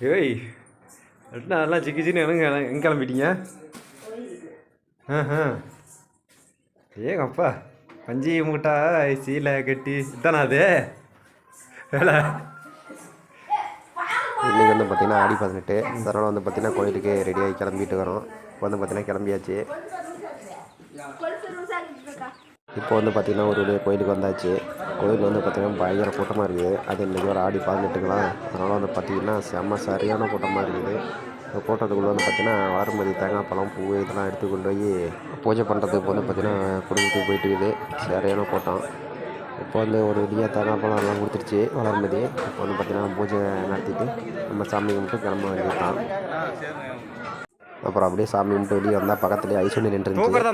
ஏய் என்ன அதெல்லாம் சிக்கி சின்னு எங்க எங்கே கிளம்பிட்டீங்க ஆஹா ஏங்கப்பா பஞ்சி மூட்டா சீலை கட்டி இதானா அது வேலை இன்றைக்கி வந்து பார்த்திங்கன்னா ஆடி பதினெட்டு அதனால் வந்து பார்த்திங்கன்னா கோயிலுக்கு ரெடியாகி கிளம்பிட்டு வரோம் இப்போ வந்து பார்த்திங்கன்னா கிளம்பியாச்சு இப்போ வந்து பார்த்திங்கன்னா ஒரு கோயிலுக்கு வந்தாச்சு கோயில் வந்து பார்த்திங்கன்னா பயங்கர கூட்டமாக இருக்குது. அது இன்றைக்கி ஒரு ஆடி பதினெட்டுங்களா அதனால் வந்து பார்த்திங்கன்னா செம்ம சரியான கூட்டமாக இருக்குது. இந்த கூட்டத்துக்குள்ளே வந்து பார்த்திங்கன்னா வாரமதி தேங்காய் பழம் பூ இதெல்லாம் எடுத்து கொண்டு போய் பூஜை பண்ணுறதுக்கு வந்து பார்த்திங்கன்னா குடும்பத்துக்கு போயிட்டு இருக்குது. சரியான கூட்டம். இப்போ வந்து ஒரு வழியாக தேங்காய் பழம் எல்லாம் கொடுத்துருச்சு வளர்மதி இப்போ வந்து பார்த்திங்கன்னா பூஜை நடத்திட்டு நம்ம சாமி கும்பிட்டு கிளம்ப வேண்டியதான் அப்புறம் அப்படியே சாமி கும்பிட்டு வெளியே வந்தால் பக்கத்துலேயே ஐஸ் வண்டி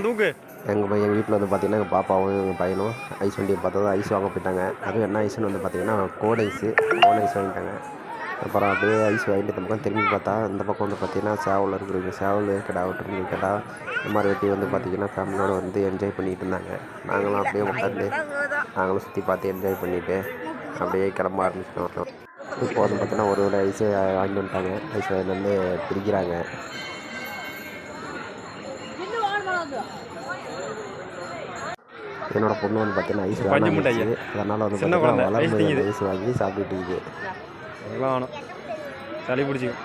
தூக்கு? எங்கள் பையன் எங்கள் வீட்டில் வந்து பார்த்திங்கன்னா எங்கள் பாப்பாவும் எங்கள் பையனும் ஐஸ் வண்டியை பார்த்தா ஐஸ் வாங்க போயிட்டாங்க. அதுவும் என்ன ஐஸ்னு வந்து பார்த்திங்கன்னா கோன் ஐஸு கோன் ஐஸ் வாங்கிட்டாங்க. அப்புறம் அப்படியே ஐஸ் வாங்கிட்டு இந்த பக்கம் திரும்பி பார்த்தா இந்த பக்கம் வந்து பார்த்திங்கன்னா சேவல் இருக்கிறவங்க சேவல் கிடா விட்டுருந்து கிடா இந்த மாதிரி வெட்டி வந்து பார்த்திங்கன்னா ஃபேமிலியோடு வந்து என்ஜாய் பண்ணிட்டு இருந்தாங்க. நாங்களும் அப்படியே உட்காந்து நாங்களும் சுற்றி பார்த்து என்ஜாய் பண்ணிவிட்டு அப்படியே கிளம்ப ஆரம்பிச்சிட்டோம் இப்போ வந்து பார்த்தீங்கன்னா ஒரு ஒரு ஐஸு வாங்கிட்டு வந்துட்டாங்க. ஐஸ் வாங்கிட்டு வந்து பிரிக்கிறாங்க. என்னோட பொண்ணு வந்து பார்த்தீங்கன்னா ஐஸ். வேணாம் அதனால் வந்து பார்த்தீங்கன்னா வளர்ந்து. ஐஸ் வாங்கி சாப்பிட்டுட்டு இருக்குது அதெல்லாம் வேணும் சளி பிடிச்சிக்கும்